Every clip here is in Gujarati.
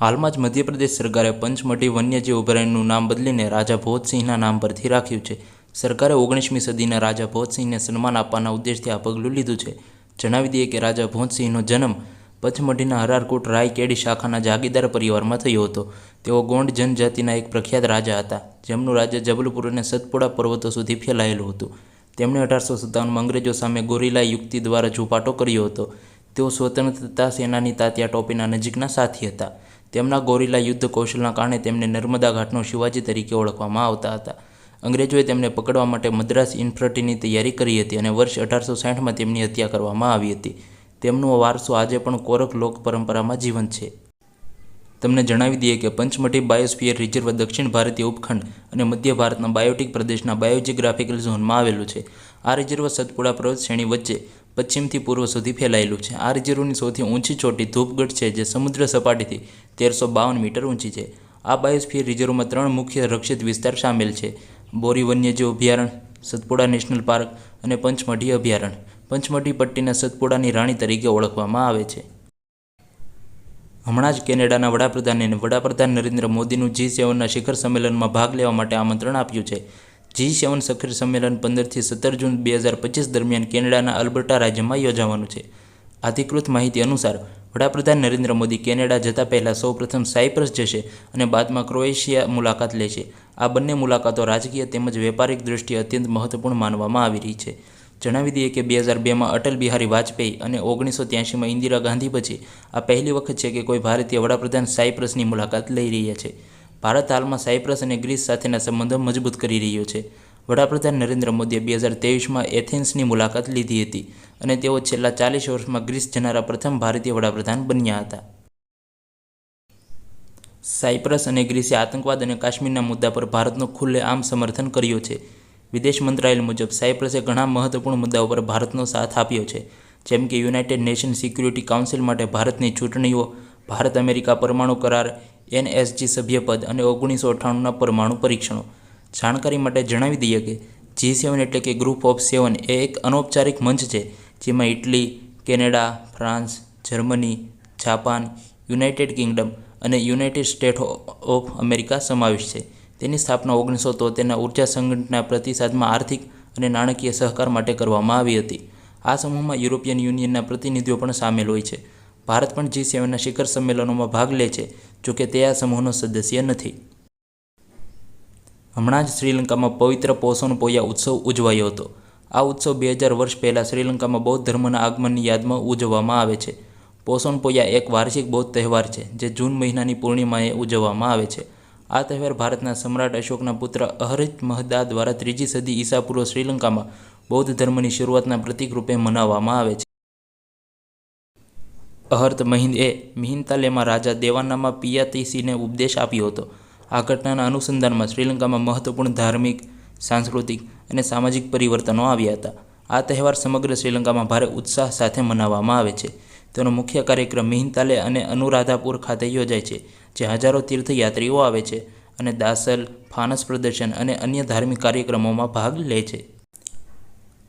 હાલમાં જ મધ્યપ્રદેશ સરકારે પંચમઢી વન્યજીવ અભયારણ્યનું નામ બદલીને રાજા ભોજસિંહના નામ પરથી રાખ્યું છે. સરકારે ઓગણીસમી સદીના રાજા ભોજસિંહને સન્માન આપવાના ઉદ્દેશથી આ પગલું લીધું છે. જણાવી દઈએ કે રાજા ભોજસિંહનો જન્મ પંચમઢીના હરારકોટ રાયકેડી શાખાના જાગીરદાર પરિવારમાં થયો હતો. તેઓ ગોંડ જનજાતિના એક પ્રખ્યાત રાજા હતા, જેમનું રાજ્ય જબલપુર અને સતપુડા પર્વતો સુધી ફેલાયેલું હતું. તેમણે અઢારસો સત્તાવનમાં અંગ્રેજો સામે ગોરીલા યુક્તિ દ્વારા ઝૂપાટો કર્યો હતો. તેઓ સ્વતંત્રતા સેનાની તાત્યા ટોપીના નજીકના સાથી હતા. તેમના ગોરીલા યુદ્ધ કૌશલના કારણે તેમને નર્મદા ઘાટનો શિવાજી તરીકે ઓળખવામાં આવતા હતા. અંગ્રેજોએ તેમને પકડવા માટે મદ્રાસ ઇન્ફ્રટીની તૈયારી કરી હતી અને વર્ષ અઢારસો સાઠમાં તેમની હત્યા કરવામાં આવી હતી. તેમનો વારસો આજે પણ કોરક લોક પરંપરામાં જીવંત છે. તમને જણાવી દઈએ કે પંચમઢી બાયોસ્ફિયર રિઝર્વ દક્ષિણ ભારતીય ઉપખંડ અને મધ્ય ભારતના બાયોટિક પ્રદેશના બાયોજિયોગ્રાફિકલ ઝોનમાં આવેલું છે. આ રિઝર્વ સતપુડા પર્વત શ્રેણી વચ્ચે પશ્ચિમથી પૂર્વ સુધી ફેલાયેલું છે. આ રિઝર્વની સૌથી ઊંચી ચોટી ધૂપગઢ છે, જે સમુદ્ર સપાટીથી તેરસો બાવન મીટર ઊંચી છે. આ બાયોસ્ફિયર રિઝર્વમાં ત્રણ મુખ્ય રક્ષિત વિસ્તાર સામેલ છે. બોરી વન્યજીવ અભયારણ્ય, સતપુડા નેશનલ પાર્ક અને પંચમઢી અભયારણ્ય. પંચમઢી પટ્ટીના સતપુડાની રાણી તરીકે ઓળખવામાં આવે છે. હમણાં જ કેનેડાના વડાપ્રધાને વડાપ્રધાન નરેન્દ્ર મોદીનું જી સેવનના શિખર સંમેલનમાં ભાગ લેવા માટે આમંત્રણ આપ્યું છે. જી સેવન શિખર સંમેલન પંદરથી સત્તર જૂન બે હજાર પચીસ દરમિયાન કેનેડાના અલ્બર્ટા રાજ્યમાં યોજાવાનું છે. અધિકૃત માહિતી અનુસાર, વડાપ્રધાન નરેન્દ્ર મોદી કેનેડા જતા પહેલાં સૌપ્રથમ સાયપ્રસ જશે અને બાદમાં ક્રોએશિયા મુલાકાત લેશે. આ બંને મુલાકાતો રાજકીય તેમજ વેપારિક દ્રષ્ટિએ અત્યંત મહત્વપૂર્ણ માનવામાં આવી રહી છે. જણાવી દઈએ કે બે હજાર બેમાં અટલ બિહારી વાજપેયી અને ઓગણીસો ત્યાસીમાં ઇન્દિરા ગાંધી પછી આ પહેલી વખત છે કે કોઈ ભારતીય વડાપ્રધાન સાયપ્રસની મુલાકાત લઈ રહ્યા છે. ભારત હાલમાં સાયપ્રસ અને ગ્રીસ સાથેના સંબંધો મજબૂત કરી રહ્યો છે. વડાપ્રધાન નરેન્દ્ર મોદીએ બે હજાર ત્રેવીસમાં એથેન્સની મુલાકાત લીધી હતી અને તેઓ છેલ્લા ચાલીસ વર્ષમાં ગ્રીસ જનારા પ્રથમ ભારતીય વડાપ્રધાન બન્યા હતા. સાયપ્રસ અને ગ્રીસે આતંકવાદ અને કાશ્મીરના મુદ્દા પર ભારતનો ખુલ્લેઆમ સમર્થન કર્યું છે. વિદેશ મંત્રાલય મુજબ સાયપ્રસે ઘણા મહત્વપૂર્ણ મુદ્દાઓ પર ભારતનો સાથ આપ્યો છે, જેમ કે યુનાઇટેડ નેશન સિક્યુરિટી કાઉન્સિલ માટે ભારતની ચૂંટણીઓ ભારત અમેરિકા પરમાણુ કરાર એનએસજી સભ્યપદ અને ઓગણીસો અઠ્ઠાણુંના પરમાણુ પરીક્ષણો. જાણકારી માટે જણાવી દઈએ કે જી સેવન એટલે કે ગ્રુપ ઓફ સેવન એ એક અનૌપચારિક મંચ છે, જેમાં Italy, Canada, France, Germany, Japan, United Kingdom અને યુનાઇટેડ સ્ટેટ ઓફ અમેરિકા સમાવેશ છે. તેની સ્થાપના ઓગણીસો તોતેરના ઊર્જા સંગઠનના પ્રતિસાદમાં આર્થિક અને નાણાકીય સહકાર માટે કરવામાં આવી હતી. આ સમૂહમાં યુરોપિયન યુનિયનના પ્રતિનિધિઓ પણ સામેલ હોય છે. ભારત પણ જી સેવનના શિખર સંમેલનોમાં ભાગ લે છે જોકે તે આ સમૂહનો સદસ્ય નથી. હમણાં જ શ્રીલંકામાં પવિત્ર પોષણ પોયા ઉત્સવ ઉજવાયો હતો. આ ઉત્સવ બે હજાર વર્ષ પહેલાં શ્રીલંકામાં બૌદ્ધ ધર્મના આગમનની યાદમાં ઉજવવામાં આવે છે. પોષણ પોયા એક વાર્ષિક બૌદ્ધ તહેવાર છે, જે જૂન મહિનાની પૂર્ણિમાએ ઉજવવામાં આવે છે. આ તહેવાર ભારતના સમ્રાટ અશોકના પુત્ર અહરિત મહદા દ્વારા ત્રીજી સદી ઈસાપૂર્વ શ્રીલંકામાં બૌદ્ધ ધર્મની શરૂઆતના પ્રતીક રૂપે મનાવવામાં આવે છે. અહર્ત મહિંદ એ મિહિંતાલેમાં રાજા દેવાનામા પિયાતીસીને ઉપદેશ આપ્યો હતો. આ ઘટનાના અનુસંધાનમાં શ્રીલંકામાં મહત્વપૂર્ણ ધાર્મિક, સાંસ્કૃતિક અને સામાજિક પરિવર્તનો આવ્યા હતા. આ તહેવાર સમગ્ર શ્રીલંકામાં ભારે ઉત્સાહ સાથે મનાવવામાં આવે છે. તેનો મુખ્ય કાર્યક્રમ મિહિન્તાલે અને અનુરાધાપુર ખાતે યોજાય છે, જે હજારો તીર્થયાત્રીઓ આવે છે અને દાસલ, ફાનસ પ્રદર્શન અને અન્ય ધાર્મિક કાર્યક્રમોમાં ભાગ લે છે.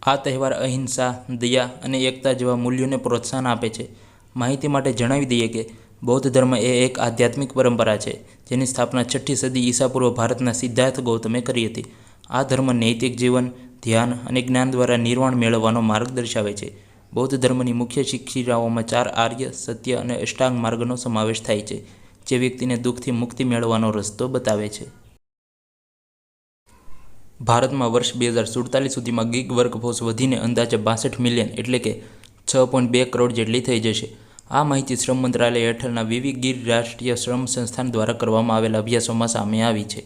આ તહેવાર અહિંસા, દયા અને એકતા જેવા મૂલ્યોને પ્રોત્સાહન આપે છે. માહિતી માટે જણાવી દઈએ કે બૌદ્ધ ધર્મ એ એક આધ્યાત્મિક પરંપરા છે, જેની સ્થાપના છઠ્ઠી સદી ઈસાપૂર્વ ભારતના સિદ્ધાર્થ ગૌતમે કરી હતી. આ ધર્મ નૈતિક જીવન, ધ્યાન અને જ્ઞાન દ્વારા નિર્વાણ મેળવવાનો માર્ગ દર્શાવે છે. બૌદ્ધ ધર્મની મુખ્ય શિક્ષિરાઓમાં ચાર આર્ય, સત્ય અને અષ્ટાંગ માર્ગનો સમાવેશ થાય છે, જે વ્યક્તિને દુઃખથી મુક્તિ મેળવવાનો રસ્તો બતાવે છે. ભારતમાં વર્ષ બે હજાર સુડતાલીસ સુધીમાં ગીગ વર્કફોર્સ વધીને અંદાજે બાસઠ મિલિયન એટલે કે છ પોઈન્ટ બે કરોડ જેટલી થઈ જશે. આ માહિતી શ્રમ મંત્રાલય હેઠળના વિવિધ ગીર રાષ્ટ્રીય શ્રમ સંસ્થાન દ્વારા કરવામાં આવેલા અભ્યાસોમાં સામે આવી છે.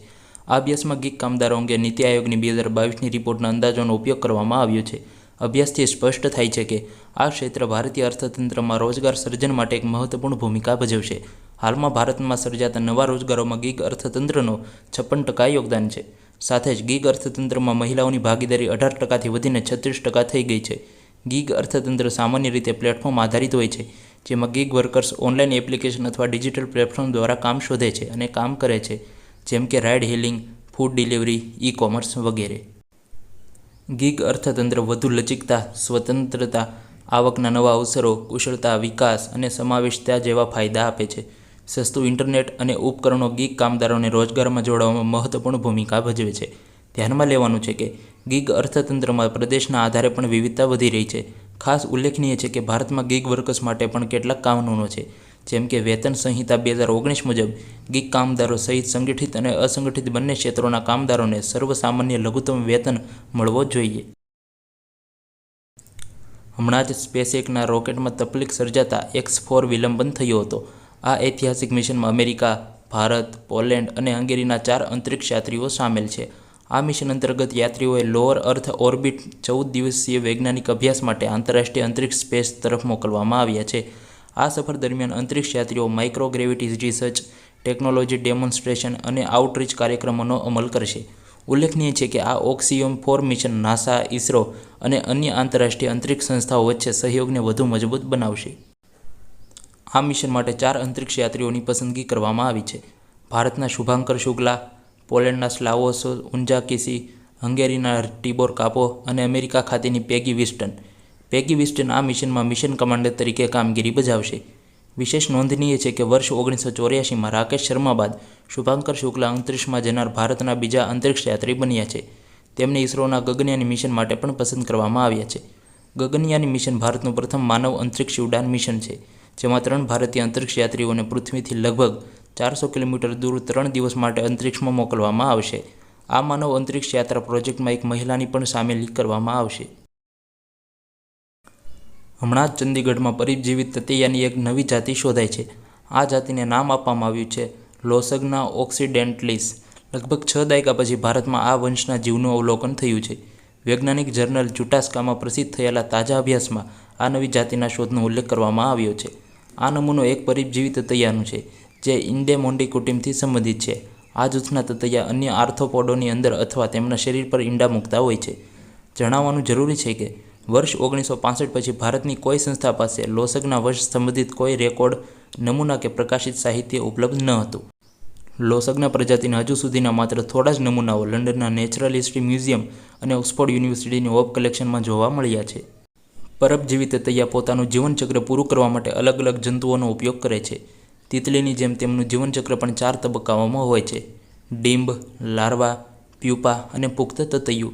આ અભ્યાસમાં ગીગ કામદારો અંગે નીતિ આયોગની બે હજાર બાવીસની રિપોર્ટના અંદાજોનો ઉપયોગ કરવામાં આવ્યો છે. અભ્યાસથી સ્પષ્ટ થાય છે કે, આ ક્ષેત્ર ભારતીય અર્થતંત્રમાં રોજગાર સર્જન માટે એક મહત્વપૂર્ણ ભૂમિકા ભજવશે. હાલમાં ભારતમાં સર્જાતા નવા રોજગારોમાં ગીગ અર્થતંત્રનો છપ્પન ટકા યોગદાન છે. સાથે જ ગીગ અર્થતંત્રમાં મહિલાઓની ભાગીદારી અઢાર ટકાથી વધીને છત્રીસ ટકા થઈ ગઈ છે. ગીગ અર્થતંત્ર સામાન્ય રીતે પ્લેટફોર્મ આધારિત હોય છે. જેમાં ગીગ વર્કર્સ ઓનલાઈન એપ્લિકેશન અથવા ડિજિટલ પ્લેટફોર્મ દ્વારા કામ શોધે છે અને કામ કરે છે, જેમ કે ride hailing food delivery E commerce વગેરે. ગીગ અર્થતંત્ર વધુ લચકતા, સ્વતંત્રતા, આવકના નવા અવસરો, કુશળતા, વિકાસ અને સમાવેશતા જેવા ફાયદા આપે છે. સસ્તું ઇન્ટરનેટ અને ઉપકરણો ગીગ કામદારોને રોજગારમાં જોડવામાં મહત્વપૂર્ણ ભૂમિકા ભજવે છે. ધ્યાનમાં લેવાનું છે કે ગીગ અર્થતંત્રમાં પ્રદેશના આધારે પણ વિવિધતા વધી રહી છે. ખાસ ઉલ્લેખનીય છે કે ભારતમાં ગીગ વર્કર્સ માટે પણ કેટલાક કાનૂનો છે, જેમ કે વેતન સંહિતા બે હજાર ઓગણીસ મુજબ ગીગ કામદારો સહિત સંગઠિત અને અસંગઠિત બંને ક્ષેત્રોના કામદારોને સર્વસામાન્ય લઘુત્તમ વેતન મળવો જોઈએ. હમણાં જ સ્પેસએકના રોકેટમાં તકલીફ સર્જાતા એક્સ ફોર વિલંબન થયો હતો. આ ઐતિહાસિક મિશનમાં અમેરિકા, ભારત, પોલેન્ડ અને હંગેરીના ચાર અંતરિક્ષ યાત્રીઓ સામેલ છે. આ મિશન અંતર્ગત યાત્રીઓએ લોઅર અર્થ ઓર્બિટ ચૌદ દિવસીય વૈજ્ઞાનિક અભ્યાસ માટે આંતરરાષ્ટ્રીય અંતરિક્ષ સ્પેસ તરફ મોકલવામાં આવ્યા છે. આ સફર દરમિયાન અંતરિક્ષ યાત્રીઓ માઇક્રોગ્રેવિટી રિસર્ચ ટેકનોલોજી ડેમોન્સ્ટ્રેશન અને આઉટરીચ કાર્યક્રમોનો અમલ કરશે. ઉલ્લેખનીય છે કે આ Axiom four mission NASA, ISRO અને અન્ય આંતરરાષ્ટ્રીય અંતરિક્ષ સંસ્થાઓ વચ્ચે સહયોગને વધુ મજબૂત બનાવશે. આ મિશન માટે ચાર અંતરિક્ષ યાત્રીઓની પસંદગી કરવામાં આવી છે. ભારતના શુભાંકર શુક્લા પોલેન્ડના સ્લાવોસ ઉન્જાકિસી હંગેરીના ટીબોર કાપો અને અમેરિકા ખાતેની પેગી વિસ્ટન. પેગી વિસ્ટન આ મિશનમાં મિશન કમાન્ડર તરીકે કામગીરી બજાવશે. વિશેષ નોંધનીય છે કે વર્ષ ઓગણીસો ચોર્યાસીમાં રાકેશ શર્મા બાદ શુભાંકર શુક્લા અંતરિક્ષમાં જનાર ભારતના બીજા અંતરિક્ષ યાત્રી બન્યા છે. તેમને ઇસરોના ગગનયાની મિશન માટે પણ પસંદ કરવામાં આવ્યા છે. ગગનયાની મિશન ભારતનું પ્રથમ માનવ અંતરિક્ષ ઉડાન મિશન છે, જેમાં ત્રણ ભારતીય અંતરિક્ષ યાત્રીઓને પૃથ્વીથી લગભગ ચારસો કિલોમીટર દૂર ત્રણ દિવસ માટે અંતરિક્ષમાં મોકલવામાં આવશે. આ માનવ અંતરિક્ષ યાત્રા પ્રોજેક્ટમાં એક મહિલાની પણ સામેલ કરવામાં આવશે. હમણાં જ ચંદીગઢમાં પરિજીવિત તતૈયાની એક નવી જાતિ શોધાઈ છે. આ જાતિને નામ આપવામાં આવ્યું છે લોસગના ઓક્સિડેન્ટલિસ. લગભગ છ દાયકા પછી ભારતમાં આ વંશના જીવનું અવલોકન થયું છે. વૈજ્ઞાનિક જર્નલ જુટાસ્કામાં પ્રસિદ્ધ થયેલા તાજા અભ્યાસમાં આ નવી જાતિના શોધનો ઉલ્લેખ કરવામાં આવ્યો છે. આ નમૂનો એક પરિજીવિત તતૈયાનું છે. જે ઇન્ડેમોન્ડી કુટુંબથી સંબંધિત છે. આ જૂથના તતૈયા અન્ય આર્થોપોડોની અંદર અથવા તેમના શરીર પર ઈંડા મૂકતા હોય છે. જણાવવાનું જરૂરી છે કે, વર્ષ ઓગણીસો પાસઠ પછી ભારતની કોઈ સંસ્થા પાસે લોસગના વર્ષ સંબંધિત કોઈ રેકોર્ડ, નમૂના કે પ્રકાશિત સાહિત્ય ઉપલબ્ધ ન હતું. લોસગના પ્રજાતિના હજુ સુધીના માત્ર થોડા જ નમૂનાઓ લંડનના નેચરલ હિસ્ટ્રી મ્યુઝિયમ અને ઓક્સફોર્ડ યુનિવર્સિટીની ઓફ કલેક્શનમાં જોવા મળ્યા છે. પરબજીવી તતૈયા પોતાનું જીવનચક્ર પૂરું કરવા માટે અલગ અલગ જંતુઓનો ઉપયોગ કરે છે. તિતલીની જેમ તેમનું જીવનચક્ર પણ ચાર તબક્કાઓમાં હોય છે. ડીંબ, લાર્વા, પ્યુપા અને પુખ્ત તતૈયું.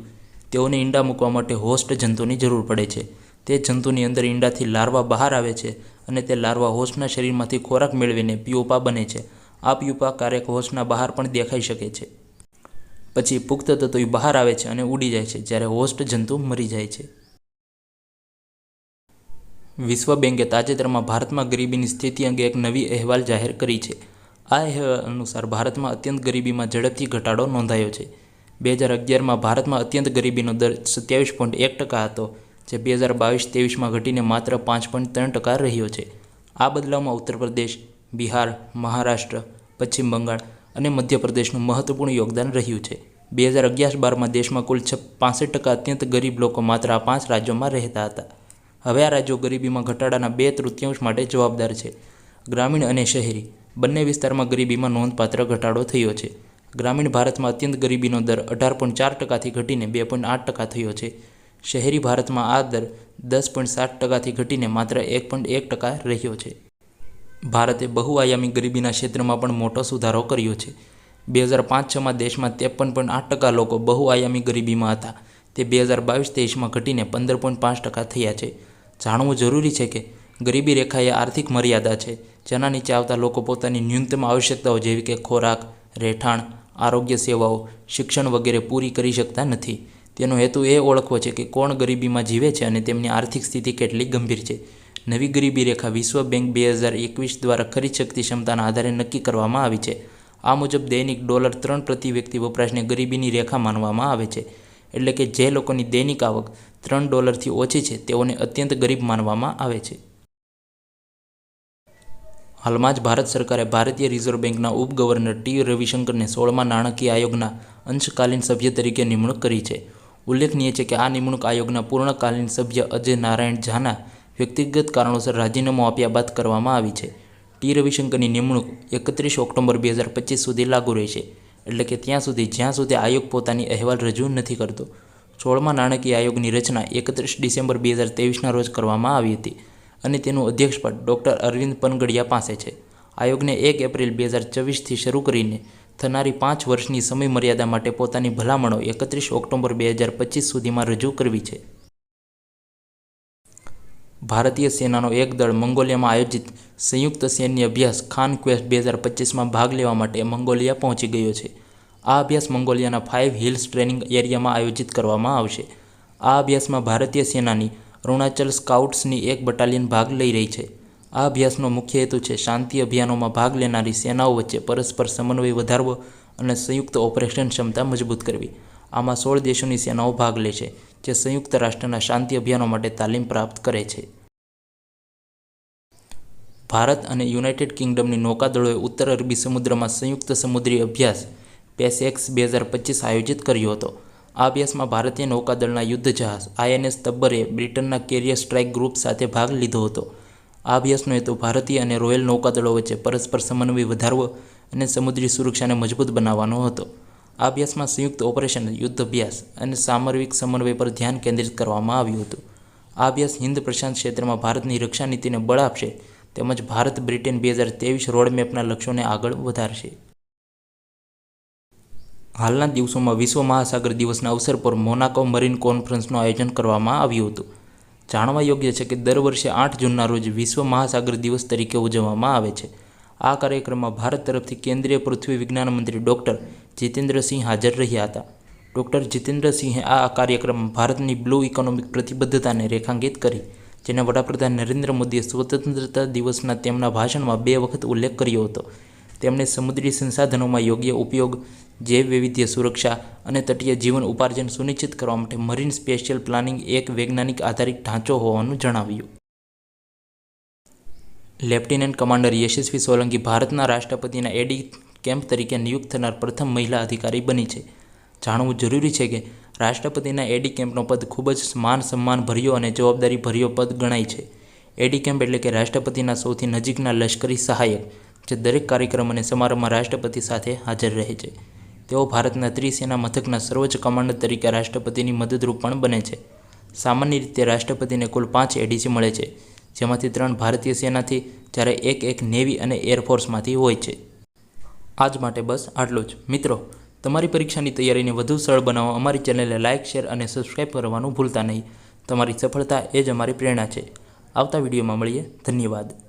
તેઓને ઈંડા મૂકવા માટે હોસ્ટ જંતુની જરૂર પડે છે. તે જંતુની અંદર ઈંડાથી લાર્વા બહાર આવે છે અને તે લાર્વા હોસ્ટના શરીરમાંથી ખોરાક મેળવીને પ્યુપા બને છે. આ પ્યુપા ક્યારેક હોસ્ટના બહાર પણ દેખાઈ શકે છે. પછી પુખ્ત તત્વ બહાર આવે છે અને ઉડી જાય છે જ્યારે હોસ્ટ જંતુ મરી જાય છે. વિશ્વ બેંકે તાજેતરમાં ભારતમાં ગરીબીની સ્થિતિ અંગે એક નવી અહેવાલ જાહેર કરી છે. આ અહેવાલ અનુસાર ભારતમાં અત્યંત ગરીબીમાં ઝડપથી ઘટાડો નોંધાયો છે. બે હજાર અગિયારમાં ભારતમાં અત્યંત ગરીબીનો દર સત્યાવીસ પોઈન્ટ એક ટકા હતો, જે બે હજાર બાવીસ ત્રેવીસમાં ઘટીને માત્ર પાંચ પોઈન્ટ ત્રણ ટકા રહ્યો છે. આ બદલાવમાં ઉત્તર પ્રદેશ, બિહાર, મહારાષ્ટ્ર, પશ્ચિમ બંગાળ અને મધ્યપ્રદેશનું મહત્વપૂર્ણ યોગદાન રહ્યું છે. બે હજાર અગિયાર બારમાં દેશમાં કુલ છ પાસઠ ટકા અત્યંત ગરીબ લોકો માત્ર આ પાંચ રાજ્યોમાં રહેતા હતા. હવે આ રાજ્યો ગરીબીમાં ઘટાડાના બે તૃતીયાંશ માટે જવાબદાર છે. ગ્રામીણ અને શહેરી. બંને વિસ્તારમાં ગરીબીમાં નોંધપાત્ર ઘટાડો થયો છે. ગ્રામીણ ભારતમાં અત્યંત ગરીબીનો દર અઢાર પોઈન્ટ ચાર ટકાથી ઘટીને બે પોઈન્ટ આઠ ટકા થયો છે. શહેરી ભારતમાં આ દર દસ પોઈન્ટ સાત ટકાથી ઘટીને માત્ર એક પોઈન્ટ એક ટકા રહ્યો છે. ભારતે બહુઆયામી ગરીબીના ક્ષેત્રમાં પણ મોટો સુધારો કર્યો છે. બે હજાર પાંચ છમાં દેશમાં ત્રેપન પોઈન્ટ આઠ ટકા લોકો બહુઆયામી ગરીબીમાં હતા. તે બે હજાર બાવીસ તેવીસમાં ઘટીને પંદર પોઈન્ટ પાંચ ટકા થયા છે. જાણવું જરૂરી છે કે ગરીબી રેખા એ આર્થિક મર્યાદા છે. જેના નીચે આવતા લોકો પોતાની ન્યૂનતમ આવશ્યકતાઓ જેવી કે ખોરાક, રહેઠાણ, આરોગ્ય સેવાઓ, શિક્ષણ વગેરે પૂરી કરી શકતા નથી. તેનો હેતુ એ ઓળખવો છે કે કોણ ગરીબીમાં જીવે છે અને તેમની આર્થિક સ્થિતિ કેટલી ગંભીર છે. નવી ગરીબી રેખા વિશ્વ બેંક બે હજાર એકવીસ દ્વારા ખરીદ શક્તિ ક્ષમતાના આધારે નક્કી કરવામાં આવી છે. આ મુજબ દૈનિક ડોલર ત્રણ પ્રતિ વ્યક્તિ વપરાશને ગરીબીની રેખા માનવામાં આવે છે. એટલે કે જે લોકોની દૈનિક આવક ત્રણ ડોલરથી ઓછી છે, તેઓને અત્યંત ગરીબ માનવામાં આવે છે. હાલમાં જ ભારત સરકારે ભારતીય રિઝર્વ બેંકના ઉપગવર્નર ટી રવિશંકરને સોળમા નાણાકીય આયોગના અંશકાલીન સભ્ય તરીકે નિમણૂક કરી છે. ઉલ્લેખનીય છે કે આ નિમણૂક આયોગના પૂર્ણકાલીન સભ્ય અજય નારાયણ ઝાના વ્યક્તિગત કારણોસર રાજીનામું આપ્યા બાદ કરવામાં આવી છે. ટી રવિશંકરની નિમણૂક એકત્રીસ ઓક્ટોબર બે હજાર પચીસ સુધી લાગુ રહેશે. એટલે કે ત્યાં સુધી, જ્યાં સુધી આયોગ પોતાની અહેવાલ રજૂ નથી કરતો સોળમા નાણાકીય આયોગની રચના એકત્રીસ ડિસેમ્બર બે હજાર ત્રેવીસના રોજ કરવામાં આવી હતી અને તેનું અધ્યક્ષપદ ડૉક્ટર અરવિંદ પનગડિયા પાસે છે. આયોગને એક એપ્રિલ બે હજાર ચોવીસથી શરૂ કરીને થનારી પાંચ વર્ષની સમયમર્યાદા માટે પોતાની ભલામણો એકત્રીસ ઓક્ટોબર બે હજાર પચીસ સુધીમાં રજૂ કરવી છે. ભારતીય સેનાનો એક દળ મંગોલિયામાં આયોજિત સંયુક્ત સૈન્ય અભ્યાસ ખાન ક્વેસ્ટ બે હજાર પચીસમાં ભાગ લેવા માટે મંગોલિયા પહોંચી ગયો છે. આ અભ્યાસ મંગોલિયાના ફાઇવ હિલ્સ ટ્રેનિંગ એરિયામાં આયોજિત કરવામાં આવશે. આ અભ્યાસમાં ભારતીય સેનાની અરુણાચલ સ્કાઉટ્સની એક બટાલિયન ભાગ લઈ રહી છે. આ અભ્યાસનો મુખ્ય હેતુ છે શાંતિ અભિયાનોમાં ભાગ લેનારી સેનાઓ વચ્ચે પરસ્પર સમન્વય વધારવો અને સંયુક્ત ઓપરેશન ક્ષમતા મજબૂત કરવી. આમાં સોળ દેશોની સેનાઓ ભાગ લે છે. જે સંયુક્ત રાષ્ટ્રના શાંતિ અભિયાનો માટે તાલીમ પ્રાપ્ત કરે છે. ભારત અને યુનાઇટેડ કિંગડમની નૌકાદળોએ ઉત્તર અરબી સમુદ્રમાં સંયુક્ત સમુદ્રી અભ્યાસ પેસેક્સ બે હજાર પચીસ આયોજિત કર્યો હતો. આ અભ્યાસમાં ભારતીય નૌકાદળના યુદ્ધ જહાજ, આઈએનએસ તબ્બરે બ્રિટનના કેરિયર સ્ટ્રાઇક ગ્રુપ સાથે ભાગ લીધો હતો. આ અભ્યાસનો હેતુ ભારતીય અને રોયલ નૌકાદળો વચ્ચે પરસ્પર સમન્વય વધારવો અને સમુદ્રી સુરક્ષાને મજબૂત બનાવવાનો હતો. આ અભ્યાસમાં સંયુક્ત ઓપરેશન યુદ્ધ અભ્યાસ અને સામરિક સમન્વય પર ધ્યાન કેન્દ્રિત કરવામાં આવ્યું હતું. આ અભ્યાસ હિન્દ પ્રશાંત ક્ષેત્રમાં ભારતની રક્ષા નીતિને બળ આપશે તેમજ ભારત બ્રિટેન બે હજાર ત્રેવીસ રોડમેપના લક્ષ્યોને આગળ વધારશે. હાલના દિવસોમાં વિશ્વ મહાસાગર દિવસના અવસર પર મોનાકો મરીન કોન્ફરન્સનું આયોજન કરવામાં આવ્યું હતું. જાણવા યોગ્ય છે કે દર વર્ષે આઠ જૂનના રોજ વિશ્વ મહાસાગર દિવસ તરીકે ઉજવવામાં આવે છે. આ કાર્યક્રમમાં ભારત તરફથી કેન્દ્રીય પૃથ્વી વિજ્ઞાન મંત્રી ડૉક્ટર જીતેન્દ્રસિંહ હાજર રહ્યા હતા. ડૉક્ટર જીતેન્દ્રસિંહે આ કાર્યક્રમમાં ભારતની બ્લુ ઇકોનોમિક પ્રતિબદ્ધતાને રેખાંકિત કરી, જેને વડાપ્રધાન નરેન્દ્ર મોદીએ સ્વતંત્રતા દિવસના તેમના ભાષણમાં બે વખત ઉલ્લેખ કર્યો હતો. તેમણે સમુદ્રી સંસાધનોમાં યોગ્ય ઉપયોગ, જૈવ વૈવિધ્ય સુરક્ષા અને તટીય જીવન ઉપાર્જન સુનિશ્ચિત કરવા માટે મરીન સ્પેશિયલ પ્લાનિંગ એક વૈજ્ઞાનિક આધારિત ઢાંચો હોવાનું જણાવ્યું. લેફ્ટિનન્ટ કમાન્ડર યશસ્વી સોલંકી ભારતના રાષ્ટ્રપતિના એડી કેમ્પ તરીકે નિયુક્ત થનાર પ્રથમ મહિલા અધિકારી બની છે. જાણવું જરૂરી છે કે રાષ્ટ્રપતિના એડી કેમ્પનો પદ ખૂબ જ માન સન્માન ભર્યો અને જવાબદારી ભર્યો પદ ગણાય છે. એડી કેમ્પ એટલે કે રાષ્ટ્રપતિના સૌથી નજીકના લશ્કરી સહાયક, જે દરેક કાર્યક્રમ અને સમારંભમાં રાષ્ટ્રપતિ સાથે હાજર રહે છે. તેઓ ભારતના ત્રિસેના મથકના સર્વોચ્ચ કમાન્ડર તરીકે રાષ્ટ્રપતિની મદદરૂપ પણ બને છે. સામાન્ય રીતે રાષ્ટ્રપતિને કુલ પાંચ એડીસી મળે છે, જેમાંથી ત્રણ ભારતીય સેનાથી, જ્યારે એક એક નેવી અને એરફોર્સમાંથી હોય છે. આજ માટે બસ આટલું જ. મિત્રો, તમારી પરીક્ષાની તૈયારીને વધુ સરળ બનાવવા અમારી ચેનલને લાઇક, શેર અને સબસ્ક્રાઈબ કરવાનું ભૂલતા નહીં. તમારી સફળતા એ જ અમારી પ્રેરણા છે. આવતા વિડીયોમાં મળીએ. ધન્યવાદ.